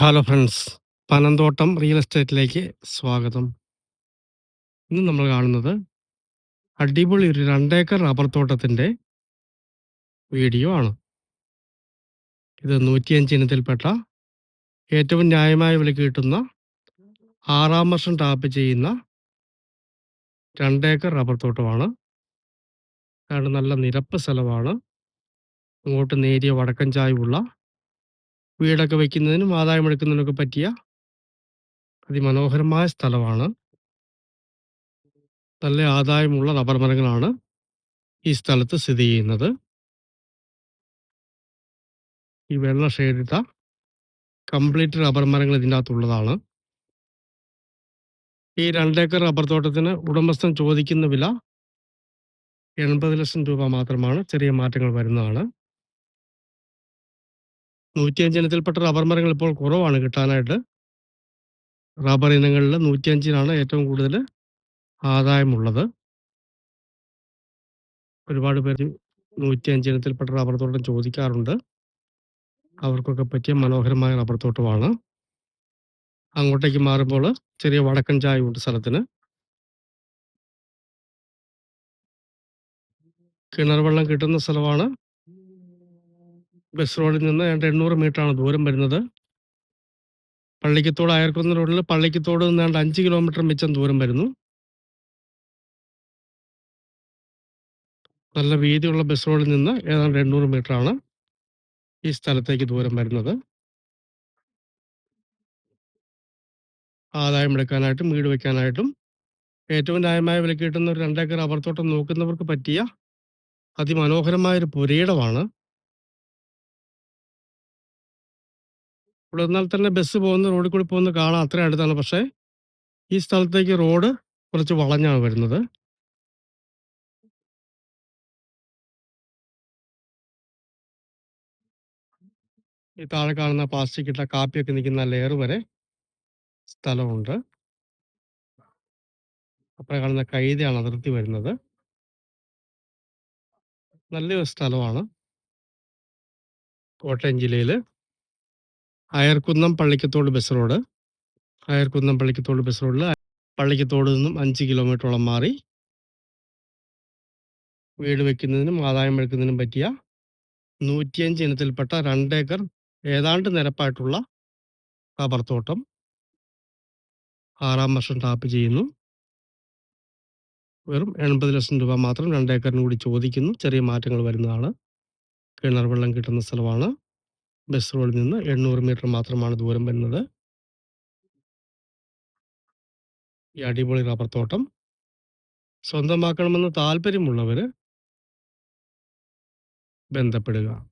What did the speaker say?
Hello friends Panamthottam real എസ്റ്റേറ്റിലേക്ക് സ്വാഗതം. ഇന്ന് നമ്മൾ കാണുന്നത് അടിപൊളി ഒരു രണ്ടേക്കർ റബ്ബർ തോട്ടത്തിന്റെ വീഡിയോ ആണ്. ഇത് നൂറ്റിയഞ്ച് ഇനത്തിൽപ്പെട്ട ഏറ്റവും ന്യായമായ വിലയ്ക്ക് കിട്ടുന്ന ആറാം വർഷം ടാപ്പ് ചെയ്യുന്ന രണ്ടേക്കർ റബ്ബർ തോട്ടമാണ്. കാരണം നല്ല നിരപ്പ് സ്ഥലമാണ്. അങ്ങോട്ട് നേരിയ വടക്കൻ ചായവുള്ള വീടൊക്കെ വയ്ക്കുന്നതിനും ആദായം എടുക്കുന്നതിനൊക്കെ പറ്റിയ അതിമനോഹരമായ സ്ഥലമാണ്. നല്ല ആദായമുള്ള റബ്ബർ മരങ്ങളാണ് ഈ സ്ഥലത്ത് സ്ഥിതി ചെയ്യുന്നത്. ഈ വെള്ള ഷെയ്ഡിട്ട കംപ്ലീറ്റ് റബ്ബർ മരങ്ങൾ ഇതിന്റെ അകത്തുള്ളതാണ് ഈ രണ്ടേക്കർ റബ്ബർ തോട്ടത്തിന് ഉടമസ്ഥൻ ചോദിക്കുന്ന വില എൺപത് ലക്ഷം രൂപ മാത്രമാണ്. ചെറിയ മാറ്റങ്ങൾ വരുന്നതാണ്. നൂറ്റിയഞ്ച് ഇനത്തിൽപ്പെട്ട റബ്ബർ മരങ്ങൾ ഇപ്പോൾ കുറവാണ് കിട്ടാനായിട്ട്. റബ്ബർ ഇനങ്ങളിൽ നൂറ്റിയഞ്ചിനാണ് ഏറ്റവും കൂടുതൽ ആദായമുള്ളത്. ഒരുപാട് പേര് നൂറ്റിയഞ്ച് ഇനത്തിൽപ്പെട്ട റബ്ബർ തോട്ടം ചോദിക്കാറുണ്ട്. അവർക്കൊക്കെ പറ്റിയ മനോഹരമായ റബ്ബർ തോട്ടമാണ്. അങ്ങോട്ടേക്ക് മാറുമ്പോൾ ചെറിയ വടക്കൻ ചായയുണ്ട് സ്ഥലത്തിന്. കിണർ വെള്ളം കിട്ടുന്ന സ്ഥലമാണ്. ബസ് റോഡിൽ നിന്ന് ഏതാണ്ട് എണ്ണൂറ് മീറ്ററാണ് ദൂരം വരുന്നത്. പള്ളിക്കത്തോട് അയർക്കുന്ന റോഡിൽ പള്ളിക്കത്തോട് നിന്ന് ഏതാണ്ട് അഞ്ച് കിലോമീറ്റർ മിച്ചം ദൂരം വരുന്നു. നല്ല വീതിയുള്ള ബസ് റോഡിൽ നിന്ന് ഏതാണ്ട് എണ്ണൂറ് ആണ് ഈ സ്ഥലത്തേക്ക് ദൂരം വരുന്നത്. ആദായം എടുക്കാനായിട്ടും വീട് വയ്ക്കാനായിട്ടും ഏറ്റവും ന്യായമായ വില കിട്ടുന്ന ഒരു രണ്ടേക്കർ റബ്ബർ തോട്ടം നോക്കുന്നവർക്ക് പറ്റിയ അതിമനോഹരമായ ഒരു പുരയിടമാണ്. ഇവിടെ എന്നാൽ തന്നെ ബസ് പോകുന്ന റോഡിൽ കൂടി പോകുന്ന കാണാം അത്ര അടുത്താണ്. പക്ഷേ ഈ സ്ഥലത്തേക്ക് റോഡ് കുറച്ച് വളഞ്ഞാണ് വരുന്നത്. ഈ താഴെ കാണുന്ന പ്ലാസ്റ്റിക് ഇട്ട കാപ്പിയൊക്കെ നിൽക്കുന്ന ലെയർ വരെ സ്ഥലമുണ്ട്. അപ്പുറം കാണുന്ന കൈതയാണ് അതിർത്തി വരുന്നത്. നല്ലൊരു സ്ഥലമാണ്. കോട്ടയം ജില്ലയിൽ Ayarkunnam Pallikkathodu bus road Ayarkunnam Pallikkathodu bus റോഡിൽ പള്ളിക്കത്തോട് നിന്നും അഞ്ച് കിലോമീറ്ററോളം മാറി. വീട് വെക്കുന്നതിനും ആദായം എടുക്കുന്നതിനും പറ്റിയ നൂറ്റിയഞ്ച് ഇനത്തിൽപ്പെട്ട രണ്ടേക്കർ ഏതാണ്ട് നിരപ്പായിട്ടുള്ള കബർത്തോട്ടം ആറാം വർഷം ടാപ്പ് ചെയ്യുന്നു. വെറും എൺപത് ലക്ഷം രൂപ മാത്രം രണ്ടേക്കറിന് കൂടി ചോദിക്കുന്നു. ചെറിയ മാറ്റങ്ങൾ വരുന്നതാണ്. കിണർ വെള്ളം കിട്ടുന്ന സ്ഥലമാണ്. ബസ് റോഡിൽ നിന്ന് എണ്ണൂറ് മീറ്റർ മാത്രമാണ് ദൂരം വരുന്നത്. ഈ അടിപൊളി റബ്ബർ തോട്ടം. സ്വന്തമാക്കണമെന്ന് താല്പര്യമുള്ളവർ ബന്ധപ്പെടുക.